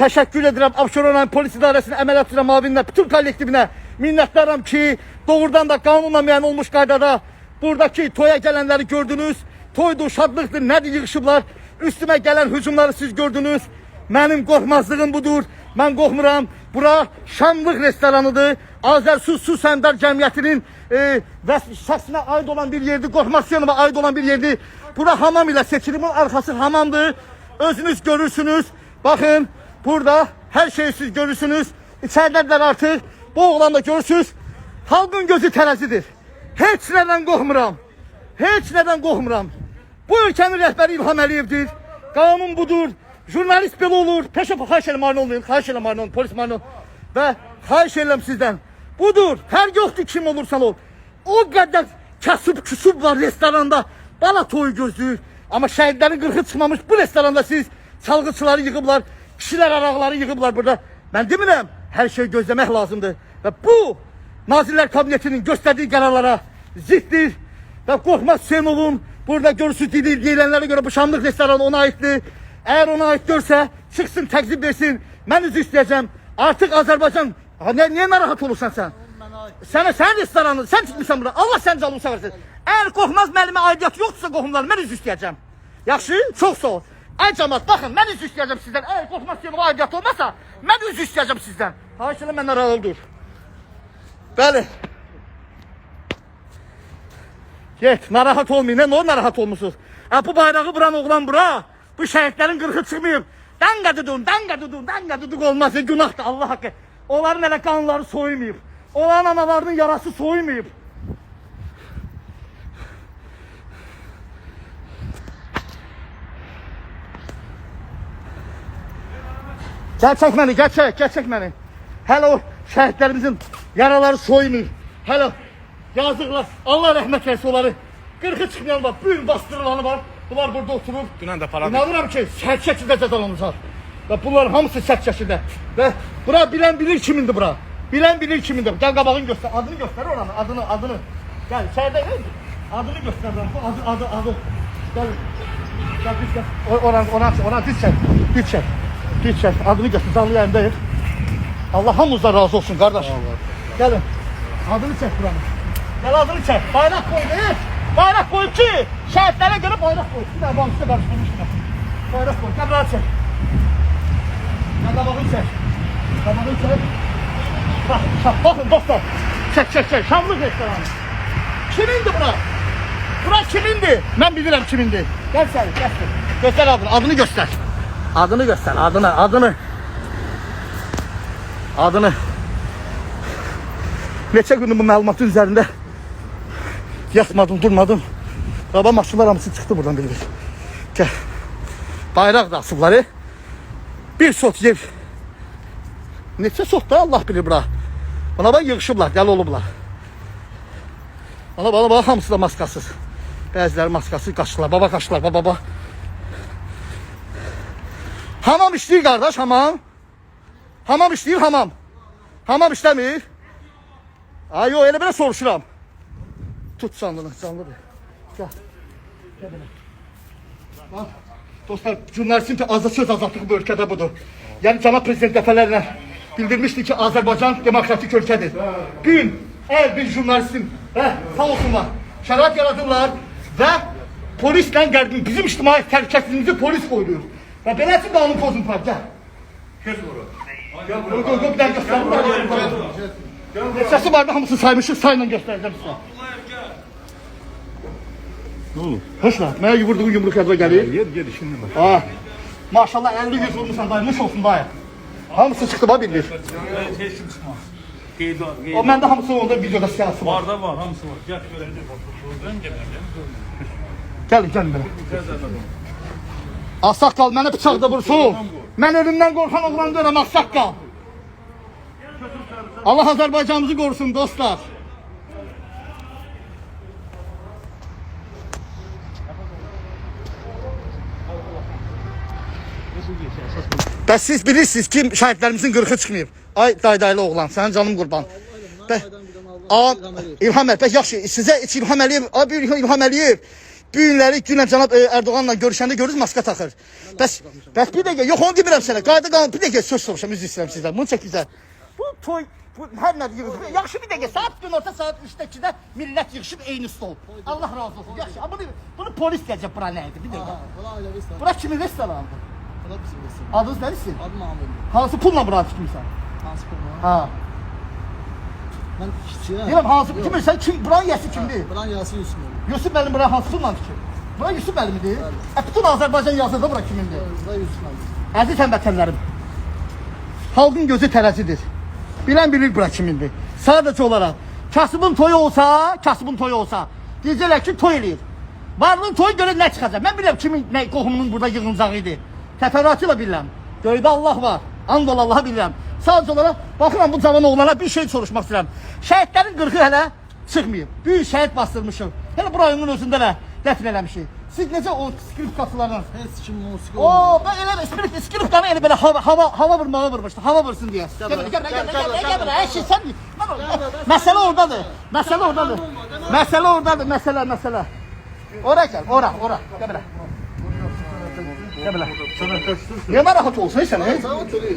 Teşekkür ederim Abşeron Polis İdarəsinin əməliyyat üzrə müavininə, bütün kollektivinə minnətdaram ki, doğrudan da qanunla müəyyən olmuş qaydada buradaki toya gelenleri gördünüz. Toydu, şadlıqdır, nədir yığışıblar. Üstümə gələn hücumları siz gördünüz. Mənim qorxmazlığım budur. Mən qorxmuram. Bura şanlıq restoranıdır. Azərsu Su Səmdar Cəmiyyətinin e, şəxsinə aid olan bir yerdir. Qorxmasyanova aid olan bir yerdir. Bura hamam ilə seçilimin arxası hamamdır. Özünüz görürsünüz. Bakın burada her şeyi siz görürsünüz. İçəridədirlər artıq. Bu oğlan da görürsünüz. Halkın gözü tərəzidir. Heç nədən qorxmuram. Heç nədən qorxmuram. Bu ölkənin rəhbəri İlham Əliyevdir. Qanun budur. Jurnalist belə olur. Peşə xahiş edirəm marine olmayın. Xahiş edirəm olun. Polis marine olun. Və xahiş edirəm sizdən. Budur. Hər yoxdur kim olursan ol. O qədər kasıb küsub var restoranda. Bana toy gözləyir. Amma şəhidlərin qırxı çıxmamış bu restoranda siz çalğıçıları yığıblar. Kişilər araqları yığıblar burada. Mən demirəm. Hər şey gözləmək lazımdır. Və bu Nazirlər Kabinetinin göstərdiyi qərarlara ziddir. Və Qorxmaz Hüseynovun burada görürsünüz dedi, deyilənlərə görə bu şanlıq restoranı ona aiddir. Eğer ona ait görsə, çıxsın təqzib versin. Mən üzr istəyəcəm. Artıq Azərbaycan Ha, ne, niye narahat olursan sen? Sen, sen restoranı, sen çıkmışsan bura. Allah sen canını seversin. Eğer Qorxmaz müəllimə aidiyyat yoxdursa qohumlar, mən üzr istəyəcəm. Yaxşı? Çox sağ ol. Ay cəmat, baxın, mən üzr istəyəcəm sizdən. Eğer Qorxmaz müəllimə aidiyyat olmasa, mən üzr istəyəcəm sizdən. Xahiş edirəm, məndən razı dur. Bəli. Get, narahat olmayın. Ne, ne narahat olmuşsunuz? Ha, bu bayrağı vuran oğlan bura. Bu şehitlerin kırkı çıkmayayım. Danga dudum, danga dudum, danga duduk olmaz. E, Günahtır Allah hakkı. Onların hele kanları soymayıp. Onların analarının yarası soymayıp. Gel çek beni, gel çek, gel çek beni. Hele o şehitlerimizin yaraları soymuyor. Hele yazıklar. Allah rahmet eylesin onları. Kırkı çıkmayan var, büyün bastırılanı var. Bunlar burada oturur. Dünən də para İnanıram ki, sərt şəkildə cəzalanacaq. Və bunların hamısı sərt şəkildə. Və bura bilən bilir kimindir bura. Bilən bilir kimindir. Gəl qabağını göstər, adını göstər oranı, adını, adını. Gəl, içəridə gəl. Adını bu adı, adı, adı. Düz gəl. O- Oran, oran, oran düz çək, düz çək. Çək, adını göstər, canlı yayındayıq. Allah hamımızdan razı olsun qardaş. Gəlin, adını çək buranın. Gəl adını çək, bayraq koy, deyil. Bayraq koy ki, şəhidlərə görə bayraq koy. Bir daha bağışda qarışdırmışlar. Bayraq koy, gəl rahat çək. Gəl qabağını çək. Qabağını çək. Bak, bak, bakın dostlar. Çək, çək, çək, şamlı restoranı. Kimindi bura? Bura kimindi? Ben bilirim kimindi. Gel sen, gel sen. Göster adını, adını göster. Adını göster, adını, adını. Adını. Neçə gündür bu məlumatın üzərində yatmadım, durmadım. Baba maşınlar hamısı çıxdı buradan bir bir. Gel. Bayraq da asıblar. Bir sot yer. Neçə sot da Allah bilir bura. Bana bak yığışıblar, gəl olublar. Bana bana bak hamısı da maskasız. Bəziləri maskası qaçdılar, baba qaçdılar, baba baba. Hamam işləyir qardaş, hamam. Hamam işləyir, hamam. Hamam işləmir. Ay yo, elə belə soruşuram. Tut canlını, canlıdır. Gel. Gel belə. Bak, dostlar, jurnalistin azad söz azadlığı bu ölkədə budur. Yəni cənab prezident dəfələrlə bildirmişdi ki, Azərbaycan demokratik ölkədir. Gün, əgər bir jurnalistin, hə, sağ olsunlar, şərait yaradırlar və polislə qərbi, bizim ictimai təhlükəsizliyimizi polis qoyuyor. Və beləsi qanun pozuntular, gəl. Qoy, qoy, qoy, bir dənə göstərin. Neçəsi vardı, hamısını saymışıq, sayla göstərəcəm sizə. Nə olub? Hoşla, mənə vurduğun yumruq yadıma gəlir. Ged, ged işinlə baş. Ha. Maşallah 50 yüz vurmuşsan dayı, nuş olsun dayı. Hamısı çıxdı ba bilir. Heç kim çıxmaz. Qeyd qeyd O məndə hamısı onda videoda siyasi var. var da var, hamısı var. Gəl görəndə gəlirəm. Gəlin, gəlin belə. Ağsaqqal mənə bıçaq da vursun. Mən ölümdən qorxan oğlan deyirəm Ağsaqqal. Allah Azərbaycanımızı qorusun dostlar. Bəs siz bilirsiniz kim şəhidlərimizin qırxı çıxmayıb. Ay daydaylı oğlan, sənin canım qurban. Bə Aa, İlham Əliyev, bəs yaxşı, sizə İlham Əliyev, abi İlham Əliyev Bu günləri günə cənab e, Erdoğanla görüşəndə görürüz maska taxır. Bəs bəs bir dəqiqə, yox onu demirəm sənə. Qayda qanun bir dəqiqə söz soruşam, üzr istəyirəm sizdən. Bunu çək bizə. Bu toy bu hər nə yığılır. Yaxşı bir dəqiqə, saat günorta saat 3-də millət yığışıb eyni stol. Allah razı olsun. Yaxşı, amma bunu bunu polis gələcək bura nə idi? Bir dəqiqə. Öyle bir saat. Bura kimin restoranıdır? Bu da bizim resim. Adınız nədir? Adı Mahmut. Hansı pulla bura tikmisən? Hansı konu? Ha. Ben kişiye. Deyirəm hansı kimin sən kim buranın yəsi kimdir? Buran Yasin Yusuf. Yusuf müəllim bura hansı tikir? Bura Yusuf müəllimidir. E bütün Azərbaycan yazır da bura kimindir? Burada Yusuf abi. Əziz həmvətənlərim, xalqın gözü tərəzidir. Bilən bilir bura kimindir. Sadəcə olaraq, kasıbın toyu olsa, kasıbın toyu olsa, deyəcəklər ki, toy eləyir. Varlığın toyu görə nə çıxacaq? Mən bilirəm kimin nə qohumunun burada yığılacağı idi. Təfərrüatı ilə bilirəm. Göydə Allah var. And ol Allah'a bilirəm. Sadəcə olaraq baxıram bu cavan oğlana bir şey soruşmaq istəyirəm. Şəhidlərin 40-ı hələ çıxmayıb. Böyük şəhid bastırmışıq. Hələ bu rayonun özündə də dəfn eləmişik. Siz necə o skripkaçılarla Heç kim musiki Oo ben öyle spirit skriptana eli böyle hava hava hava vurmağa vurmuştu. Hava vursun buraya, gel buraya, gel buraya, gel buraya. Her şey orada- Mesele oradadır. Mesele oradadır. Mesele oradadır. Mesele mesele. Oraya gel. Ora ora. Gel buraya. Gel buraya. Niye rahat olsun sen? he? Tamam söylüyoruz. Ben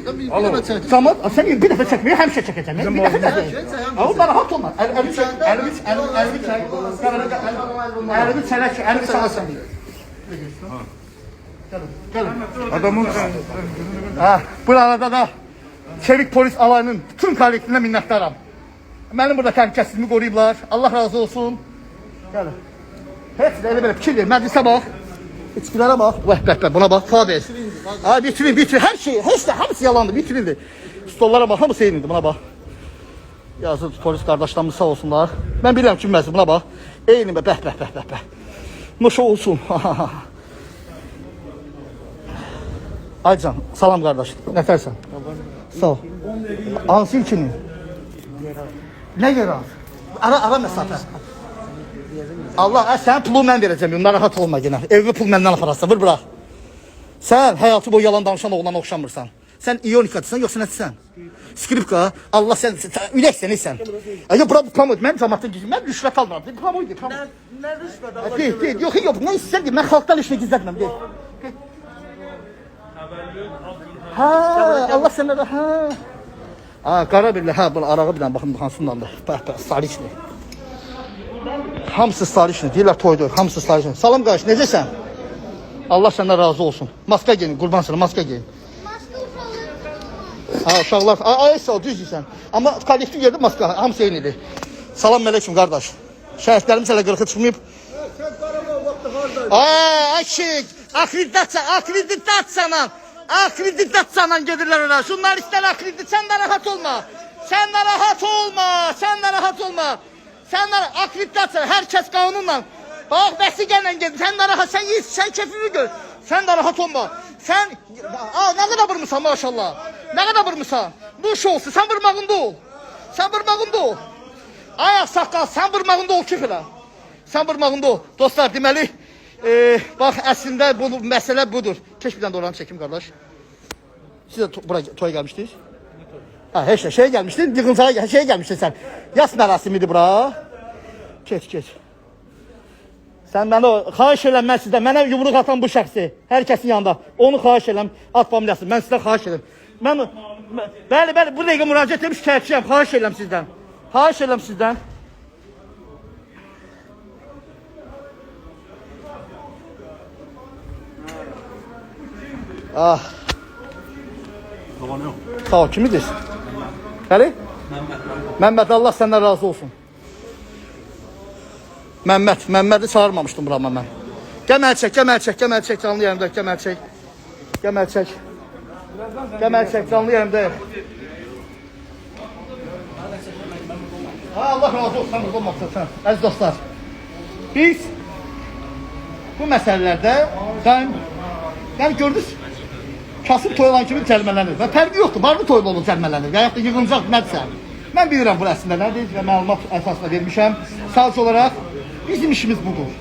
bir, bir defa çektim. Tamam. Sen bir defa çekmiyor hem şey çekeceğim. Bir defa çekeceğim. Ama da rahat olma. El, elini çek. Elini çek. Elini çek. Elini çek. Elini çek. Gelin. Adamın Ha, bu arada da Çevik Polis alayının bütün kollektivine minnettarım. Benim burada təhlükəsizliyimi qoruyublar. Allah razı olsun. Gəlin. Heç elə belə fikir ver. Məclisə bax. İçkilərə bax. Vəh, bəh, bəh, buna bax. Fabel. Ha, bitirin, bitirin. Hər şey, heç də hamısı yalandı, bitirildi. Stollara bax, hamısı eynidir. Buna bax. Yazır polis qardaşlarımız sağ olsunlar. Mən bilirəm ki, məzun buna bax. Eyni bəh, bəh, bəh, bəh, bəh. Nuş olsun. Aycan, salam qardaş. Nətərsən? Sağ ol. Hansı ilkinin? Nə yer? Ara, ara məsafə. Allah, ə, sənin pulu mən verəcəm. Narahat olma yenə. Evli pul məndən apararsan, vur bırax. Sən həyatı boyu yalan danışan oğlana oxşamırsan. Sən ionikacısan, yoxsa nəsən? Skripka, Allah sən, sən ürəksən, sən. Ay, bura pamut, mən cəmaatdan gizlim, mən rüşvət almıram. Pamut, pamut. ne rüşvet Ha, Deyil, deyil. Yox, yox, nə istəyirəm ki, mən xalqdan işini gizlətməm, deyil. Ha, Allah sənə də, ha. Ha, qara birlə, hə, bunu arağı bilən, baxın, hansındandır. Bəh, bəh, sarışlı. Hamısı sarışlı, deyirlər toydur, hamısı sarışlı. Salam qardaş, necəsən? Allah səndən razı olsun. Maska giyin, qurban sənə, maska giyin. Ha, uşaqlar, ay, ay sağ düz deyirsən. Amma kollektiv yerdə maska, hamısı eynidir. Salam əleykum qardaş. Şəhidlərimiz hələ qırxı çıxmayıb. Aa, aşık. Akreditasiya, akreditasiyadan. Akreditasiyadan gedirlər ora. Jurnalistlər akredit. Sən də rahat olma. Sən də rahat olma. Sən də rahat olma. Sən də akreditasiya, hər kəs qanunla. Bax, vəsiqənlə gedir. Sən də rahat, sən yiyin, sən kefini gör. Sən də rahat olma. Sən, aa, nə qədər vurmusan maşallah. Nə qədər vurmusan. Bu iş olsun, sən vurmağında ol. Sən vurmağında ol. Ay saqqal, sən vurmağında ol ki filan. Sən vurmağında ol. Dostlar, deməli, e, bax əslində bu məsələ budur. Keç bir dənə də oranı çəkim qardaş. Siz də bura toya gəlmişdiniz? Ha, heç nə, şey gəlmişdin, yığıncağa şey gəlmişdin sən. Yas mərasimidir bura. Keç, keç. Sən məni o, xahiş edirəm mən sizdən, mənə yumruq atan bu şəxsi, hər kəsin yanında, onu xahiş edirəm, at familiyası, mən sizdən xahiş edirəm. Mən, mən bəli, bəli, bu dəqiqə müraciət etmiş şikayətçiyəm, xahiş edirəm sizdən. Xahiş edirəm sizdən. Ah, Tavanı sağ ol, kimidir? Bəli? Məmməd, Allah səndən razı olsun. Məmməd, Məmmədi çağırmamışdım burama mən. Gəməl çək, gəməl çək, gəməl çək, canlı yayımda, gəməl çək. Gəməl çək. Gəməl çək, canlı yayımda. Ha, Allah razı olsun, olmaqsan sən. Əziz dostlar, biz bu məsələlərdə sən, yəni gördünüz, kasıb toyulan kimi cəlmələnir və fərqi yoxdur, varlı toylu olur cəlmələnir və yaxud da yığılacaq nədirsə. Mən bilirəm bu əslində nədir və məlumat əsasında vermişəm. Sadəcə olaraq bizim işimiz budur.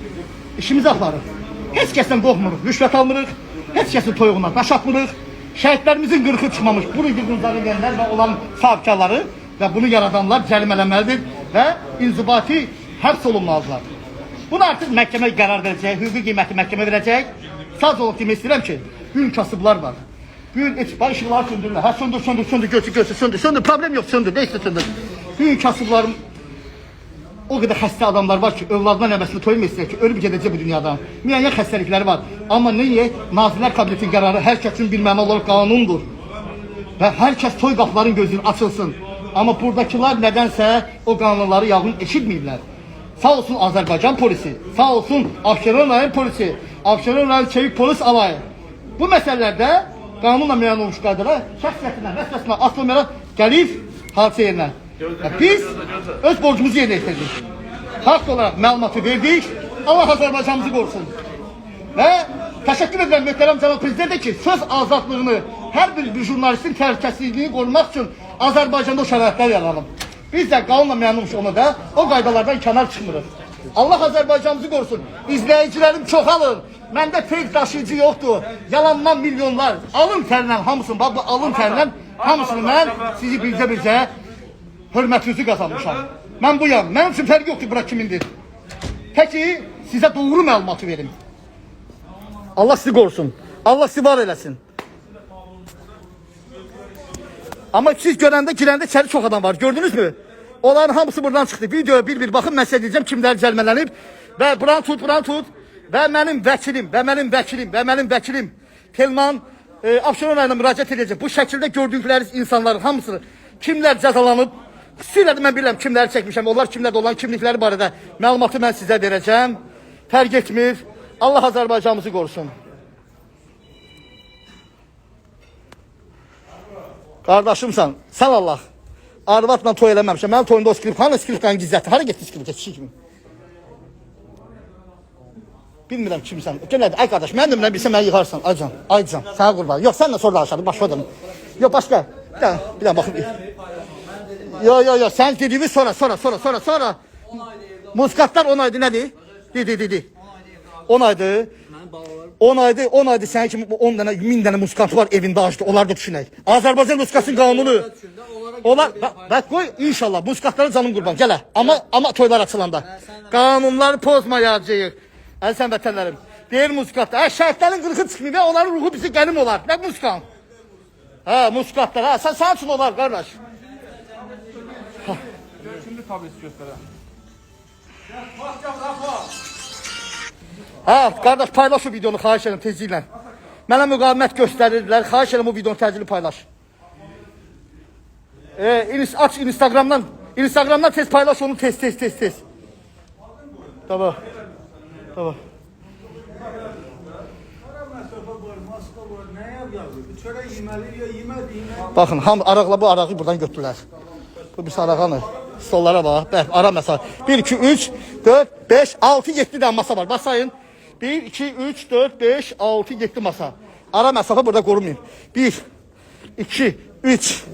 İşimizi aparırıq. Heç kəsdən qorxmuruq, rüşvət almırıq, heç kəsin toyuğuna daş atmırıq. Şəhidlərimizin qırxı çıxmamış, bunu yığıncağı edənlər və olan sahibkarları və bunu yaradanlar cərimələnməlidir və inzibati həbs olunmalıdırlar. Bunu artıq məhkəmə qərar verəcək, hüquqi qiyməti məhkəmə verəcək. Sadəcə olaraq demək istəyirəm ki, gün kasıblar var. Gün etibar işıqları söndürürlər. Hə söndür, söndür, söndür, götür, götür, söndür, söndür. Problem yox, söndür, neysə söndür. Gün kasıbların o qədər xəstə adamlar var ki, övladına nəvəsini toyum istəyir ki, ölüb gedəcək bu dünyadan. Müəyyən xəstəlikləri var. Amma nəyə? Nazirlər Kabinetinin qərarı hər kəs üçün bir məna olaraq qanundur. Və hər kəs toy qapıların gözünü açılsın. Amma buradakılar nədənsə o qanunları yalnız eşitməyiblər. Sağ olsun Azərbaycan polisi, sağ olsun Abşeron rayon polisi, Abşeron rayon çevik polis alayı. Bu məsələlərdə qanunla müəyyən olmuş qaydada şəxsiyyətinə, vəsvəsinə, asılmayaraq gəlib hadisə yerinə. Və biz öz borcumuzu yerinə yetirdik. Haqq olaraq məlumatı verdik. Allah Azərbaycanımızı qorusun. Və təşəkkür edirəm möhtərəm cənab prezidentə ki, söz azadlığını, hər bir, bir jurnalistin təhlükəsizliyini qorumaq üçün Azərbaycanda o şəraitlər yaranıb. Biz də qanunla olmuş ona da o qaydalardan kənar çıxmırıq. Allah Azərbaycanımızı qorusun. İzləyicilərim çoxalır. Məndə fake daşıyıcı yoxdur. Yalandan milyonlar. Alın tərlə hamısını, bax bu alın tərlə hamısını mən sizi bircə-bircə hörmətinizi qazanmışam. Mən buyam. Mənim üçün fərqi yoxdur bura kimindir. Peki sizə doğru məlumatı verim. Allah sizi qorusun. Allah sizi var eləsin. Amma siz görəndə girəndə içəri çox adam var. Gördünüz mü? Onların hamısı buradan çıxdı. Videoya bir-bir baxın mən sizə deyəcəm kimlər cəlmələnib və buran tut, buran tut və mənim vəkilim və mənim vəkilim və mənim vəkilim Telman e, Abşeron müraciət edəcək. Bu şəkildə gördükləriniz insanların hamısını kimlər cəzalanıb Xüsusilə mən bilirəm kimləri çəkmişəm. Onlar kimlərdə olan kimlikləri barədə məlumatı mən sizə verəcəm. Fərq etmir. Allah Azərbaycanımızı qorusun. Qardaşımsan, sən Allah. Arvadla toy eləməmişəm. Mənim toyumda o skript, hanı skriptdən gizlətdi? Hara getdi skript keçişi kimi? Bilmirəm kimsən. Gələdi, ay qardaş, mən də bilmirəm, bilsən məni yığarsan. Aycan, aycan, sənə qurban. Yox, sən də sonra danışarıq, başqa adam. Yox, başqa. Bir dənə, bir dənə baxım. Yo yo yo sen dediğimi sonra sonra sonra sonra sonra. Muskatlar 10 aydı nedir? Dedi dedi. 10 aydı. 10 aydı 10 aydı sen kimi 10 tane 1000 tane muskat var evinde açtı. Onlar da düşünək. Azərbaycan muskasının qanunu. Onlar bak, bak koy inşallah muskatlara canım qurban. Gələ. Amma amma toylar açılanda. Qanunları pozmayacağıq. Əziz vətənlərim. Deyir muskatlar. Hə şəhidlərin qırxı çıxmıyor onların ruhu bizi qənim olar. Nə muskan? Ha muskatlar. Ha sen sen için olar qardaş. Şimdi tablet gösteren. Ha, qardaş paylaş o videonu xahiş edirəm tezliklə. Mənə müqavimət göstərirdilər. Xahiş edirəm o videonu təcili paylaş. E, ins aç Instagramdan. Instagramdan tez paylaş onu tez tez tez tez. Tamam. Tamam. Baxın, ham araqla bu arağı buradan götürdülər. Bu bir arağanı. Stollara bax. Bəh, ara məsəl. 1 2 3 4 5 6 7 dənə masa var. Basayın. 1 2 3 4 5 6 7 masa. Ara məsafə burada qorunmayın. 1 2 3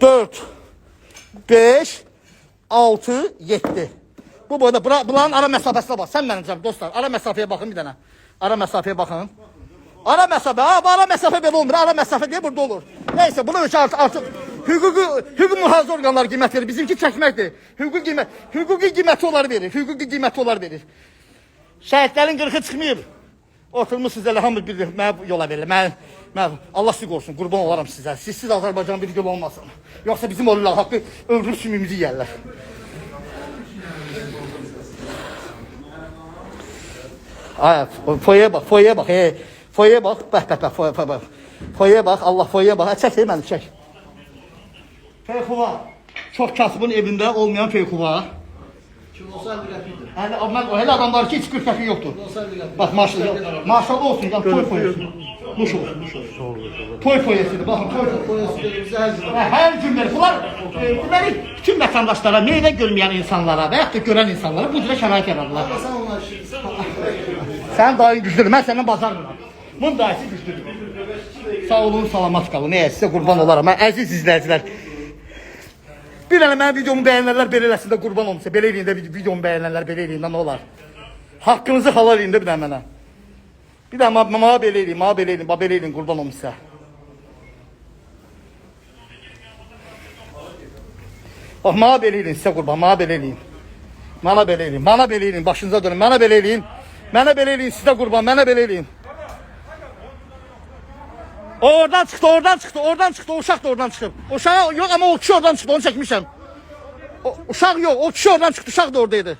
4 5 6 7 Bu boyda bura, bunların ara məsafəsinə bax. Sən mənim canım dostlar. Ara məsafəyə baxın bir dənə. Ara məsafəyə baxın. Ara məsafə, ha, ara məsafə belə olmur. Ara məsafə deyə burada olur. Neyse bunu ölçü artıq, artıq hüquqi, hüquq mühafizə orqanları qiymət verir. Bizimki çəkməkdir. Hüquqi qiymət, hüquqi qiyməti onlar verir. Hüquqi qiyməti onlar verir. Şəhidlərin qırxı çıxmayıb. Oturmusunuz elə hamı bir mənə yola verir. Mən, mən Allah sizi qorusun. Qurban olaram sizə. Sizsiz Azərbaycan bir yol olmasın. Yoxsa bizim ölürlər haqqı öldürüb sümüyümüzü yeyərlər. Ay, foyaya bax, foyaya bax. Hey, foyaya bax. Bax, bax, bax, foyaya bax. Foyaya bax, Allah foyaya bax. Çək məni, çək. Feyxuva. Çox kasıbın evində olmayan Feyxuva. Kim olsa bir rəfidir. Yəni mən elə adam var ki, heç fərqi yoxdur. Bax maşallah, maşallah olsun, ya toy foyası. Nuş olsun, nuş olsun. Toy foyasıdır, baxın toy bize her gün. Belə. Bunlar e, deməli bütün vətəndaşlara, meyvə görməyən insanlara və yaxud da görən insanlara bu cürə şərait yaradılar. Sen onlar. Sənin dayın güclüdür, mən səndən bazarmıram. Bunun dayısı güclüdür. Sağ olun, salamat qalın. Nəyə sizə qurban olaram. Mən əziz izləyicilər. Bir dənə mənim videomu bəyənənlər belə eləsin də qurban olmasa. Belə eləyin də videomu bəyənənlər belə eləyin də nə olar. Haqqınızı halal eləyin də bir dənə mənə. Bir dənə mənə belə eləyin, mənə belə eləyin, mənə belə eləyin qurban sizə. Bax mənə belə eləyin sizə qurban, mənə belə eləyin. Mənə belə eləyin, mənə belə eləyin, başınıza dönün, mənə belə eləyin. Mənə belə eləyin, sizə qurban, mənə belə eləyin. O oradan çıxdı, oradan çıxdı, oradan çıxdı, o uşaq da oradan çıxıb. O uşaq yox amma o kişi oradan çıxdı, onu çəkmişəm. O, uşaq yox, o kişi oradan çıxdı, uşaq da oradaydı.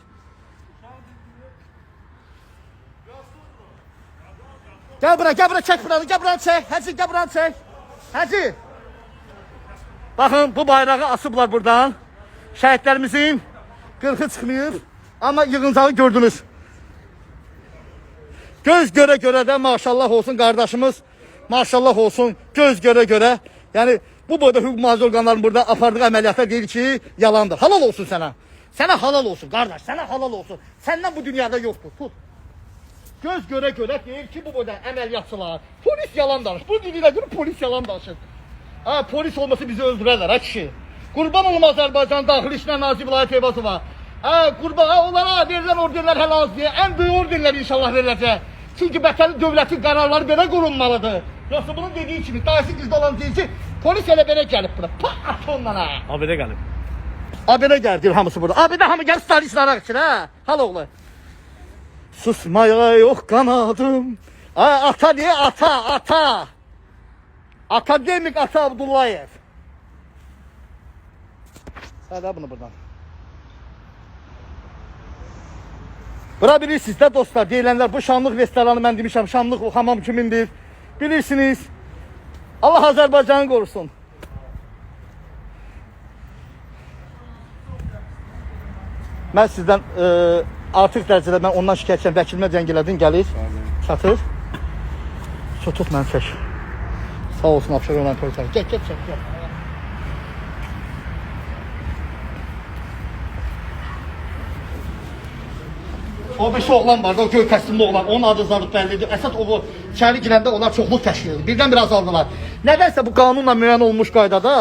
Gel bura, gel bura çek buranı, gel buranı çek. Hacı gel buranı çek. Hacı. Bakın bu bayrağı asıblar buradan. Şəhidlərimizin qırxı çıxmayıb. Amma yığıncağı gördünüz. Göz göre göre de maşallah olsun kardeşimiz. Maşallah olsun göz göre göre. Yani bu boyda hüquq mühafizə orqanlarının burada apardığı əməliyyata deyir ki yalandır. Halal olsun sana. Sana halal olsun kardeş. Sana halal olsun. Senden bu dünyada yoktur. Tut. Göz göre göre deyir ki bu boyda əməliyyatçılar. Polis yalan danış. Bu diline göre polis yalan danışır. Ha polis olması bizi öldürürler ha kişi. Kurban olma Azerbaycan Daxili İşlər Nazir Vilayət Eyvazı var. Ha kurban ha, onlara verilən orderlər hələ az en büyük orderlər inşallah veriləcək. Çünki vətənin dövlətin qərarları belə qorunmalıdır. Yoxsa bunun dediği kimi dayısı qızda olan deyir ki polis elə belə gəlib bura. Pa at ondan ha. Abidə gəlib. Abidə gəldi hamısı burada. Abidə hamı gəl Stalin araq için ha. Hal oğlu. Susmaya yok kanadım. Ha, ata diye ata ata. Akademik Ata Abdullayev. Hadi bunu buradan. Bura bilirsiniz də dostlar, deyilənlər bu şanlıq restoranı mən demişəm, şanlıq o hamam kimindir. Bilirsiniz. Allah Azərbaycanı qorusun. Mən sizdən e, artıq dərəcədə mən ondan şikayətçiyəm, vəkilimə zəng elədim, gəlir. Çatır. Tut məni çək. Sağ olsun Abşeron olan polisler. Gel gel çek O beş oğlan vardı, o göy təslimli oğlan, onun adı zarıb bəllidir. Əsas o içəri girəndə onlar çoxluq təşkil edir. Birdən-birə azaldılar. Nədənsə bu qanunla müəyyən olmuş qaydada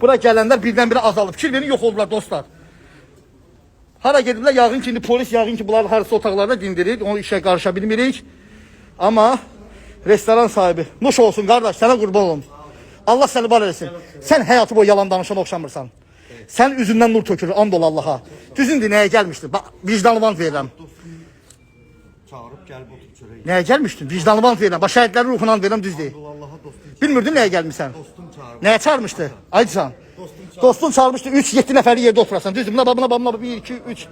bura gələnlər birdən-birə azalıb. Fikir verin, yox oldular dostlar. Hara gediblər? Yağın ki, indi polis yağın ki, bunlar harasa otaqlarda dindirir. Onu işə qarışa bilmirik. Amma restoran sahibi. Nuş olsun qardaş, sənə qurban olum. Allah səni var eləsin. Sən həyatı boyu yalan danışan oxşamırsan. Sən üzündən nur tökülür, and ol Allaha. Düzündür, nəyə gəlmişdin? Bax, vicdanlı vant verirəm. Çağırıp gəlib otur çörək. Nəyə gəlmişdin? Vicdanlı vant verirəm. Bax, şəhidlərin ruhundan verirəm, düz deyil. Allah'a dostum. Bilmirdin nəyə gəlmisən? Dostum çağırıb. Nəyə çağırmışdı? Aydısan. Dostun çağırmışdı 3-7 nəfərli yerdə oturasan. Düzdür? Buna buna bax. 1 2 3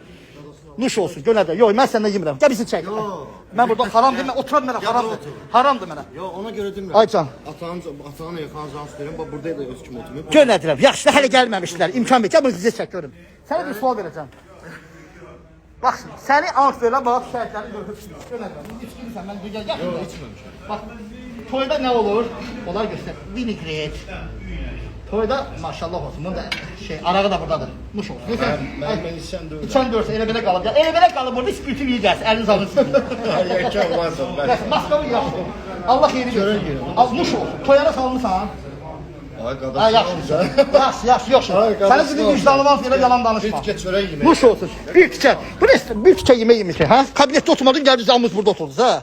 Nuş olsun, gönədə. Yox, mən səndən yemirəm. Gəl bizi çək. Mən burada haram demə, oturam mənə, haramdır. Haramdır mənə. Yo ona göre demirəm. Aycan. Atanın atanın yaxan zans verin. Bax burada da öz kimi oturmuyor. Gönədirəm. Yaxşı, hələ gəlməmişdilər. İmkan ver. Gəl bunu sizə çək görüm. Sənə bir sual verəcəm. Bax, səni ant verən bax şəhidləri görüb. Gönədirəm. İçkimisən, mən gəl gəl. Yox, içməmişəm. Bax, toyda nə olur? Onlar göstər. Vinigret. Toyda maşallah olsun. Bunda şey, arağı da buradadır. Nuş olsun. Neyse. Mən mən içən də İçən görsə elə belə qalıb. Elə belə qalıb burada spirtin yeyəcəksən. Əliniz alırsınız. Yekə varsa mən. Bəs maskalı yaxşı. Allah xeyri görsün. Az nuş olsun. Toyana salmısan. Ay Ha yaxşı. Yaxşı, yaxşı, yaxşı. Ay, Sənin sizin olsun. vicdanlı var elə yalan danışma. Bir tikə çörək yemək. Nuş olsun. Bir tikə. Bu nə? Bir tikə yemək yemişik, ha? Kabinetdə oturmadın, gəldiniz hamımız burada oturdunuz, ha?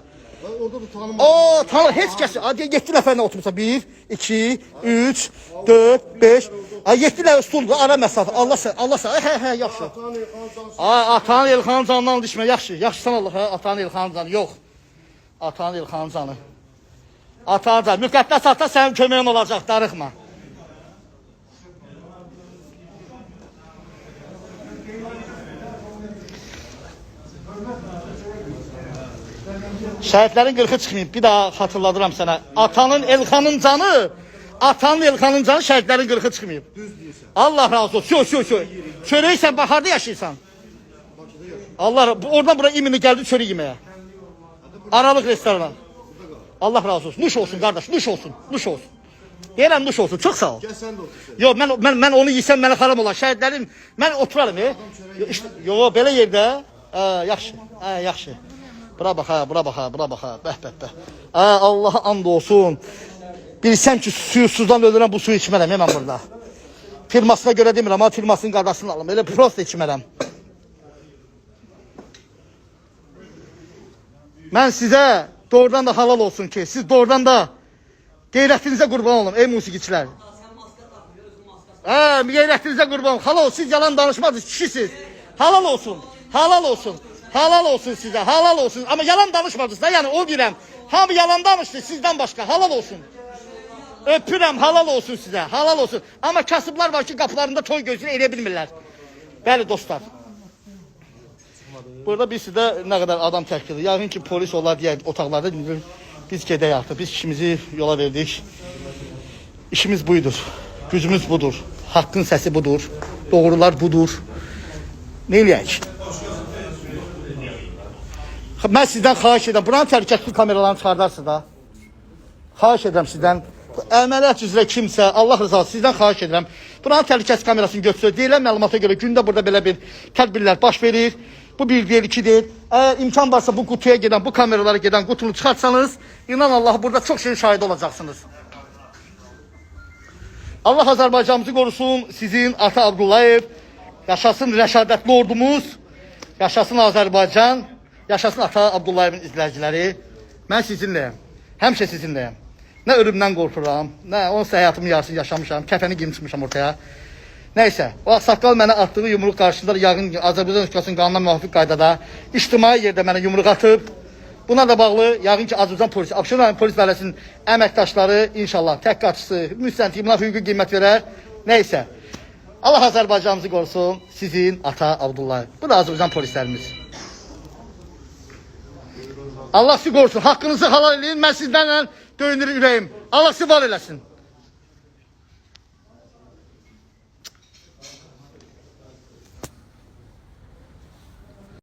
Orada da tanımam. O, tanı heç kəs. Hadi 7 nəfərlə oturmusan. 1 2 3 4 5 Ay 7 nəfər stuldur, ara məsafə. Allah sən, Allah sən. Hə, hə, yaxşı. Ay, atan Elxan candan düşmə, yaxşı. Yaxşı sən Allah, hə? Atan Elxan canı yox. Atan Elxan canı. Atan canı. Müqəddəs ata sənin köməyin olacaq, darıxma. Şəhidlərin qırxı çıxmayıb. Bir daha xatırladıram sənə. Atanın Elxanın canı, atanın Elxanın canı şəhidlərin qırxı çıxmayıb. Allah razı olsun. Şö, şö, şö. Çörəyi sən baharda yaşayırsan. Allah oradan bura imini gəldi çörək yeməyə. Aralıq restorana. Allah razı olsun. Nuş olsun qardaş, nuş olsun, nuş olsun. Deyirəm nuş olsun. Çox sağ ol. Gəl sən də otur. Yo mən mən mən onu yesəm mənə xaram olar. Şəhidlərim mən oturaram e. Yo, işte, yo belə yerdə ə, yaxşı. Hə, yaxşı. Bura bax ha, bura bax ha, bura bax ha. Bəh bəh bəh. Ə, Allah and olsun. Bilsəm ki, suyusuzdan ölürəm, bu suyu içmərəm mən burada. Firmasına görə demirəm, amma firmasının qardaşını alım. Elə prosta içmərəm. Mən sizə doğrudan da halal olsun ki, siz doğrudan da qeyrətinizə qurban olun ey musiqiçilər. Hə, qeyrətinizə qurban olun. Halal olsun, siz yalan danışmadınız, kişisiniz. Halal olsun. Halal olsun. Halal olsun size. Halal olsun. Ama yalan danışmadınız da yani o biləm. Hamı yalan danıştı sizden başka. Halal olsun. Öpürəm, halal olsun sizə, halal olsun. Amma kasıblar var ki, qapılarında toy gözünü edə bilmirlər. Bəli dostlar. Burada birisi də nə qədər adam təşkili. Yəqin ki, polis olar deyə otaqlarda biz gedək artıq. Biz işimizi yola verdik. İşimiz buydur. Gücümüz budur. Haqqın səsi budur. Doğrular budur. Nə eləyək? Mən sizdən xahiş edirəm. Buranın təhlükəsizlik kameralarını çıxardarsınız da. Xahiş edirəm sizdən. Əməliyyat üzrə kimsə, Allah rızası sizdən xahiş edirəm. Buranın təhlükəsizlik kamerasını götürsün. Deyilən məlumata görə gündə burada belə bir tədbirlər baş verir. Bu bir deyil, iki deyil. Əgər imkan varsa bu qutuya gedən, bu kameralara gedən qutunu çıxartsanız, inan Allah burada çox şeyin şahidi olacaqsınız. Allah Azərbaycanımızı qorusun. Sizin ata Abdullayev, yaşasın rəşadətli ordumuz, yaşasın Azərbaycan, yaşasın ata Abdullayevin izləyiciləri. Mən sizinləyəm. Həmişə sizinləyəm. Nə ölümdən qorxuram, nə onsuz həyatımın yarısını yaşamışam, kəfəni giymişmişəm ortaya. Nəysə, o saqqal mənə atdığı yumruq qarşısında da yağın Azərbaycan Respublikasının qanununa müvafiq qaydada ictimai yerdə mənə yumruq atıb. Buna da bağlı yəqin ki Azərbaycan polisi, Abşeron rayon polis bələdiyəsinin əməkdaşları inşallah təhqiqatçısı, müstəntiq buna hüquqi qiymət verər. Nəysə. Allah Azərbaycanımızı qorusun. Sizin ata Abdullah. Bu da Azərbaycan polislərimiz. Allah sizi qorusun. Haqqınızı halal edin. Mən sizlərlə döyünür ürəyim. Allah sizi var eləsin.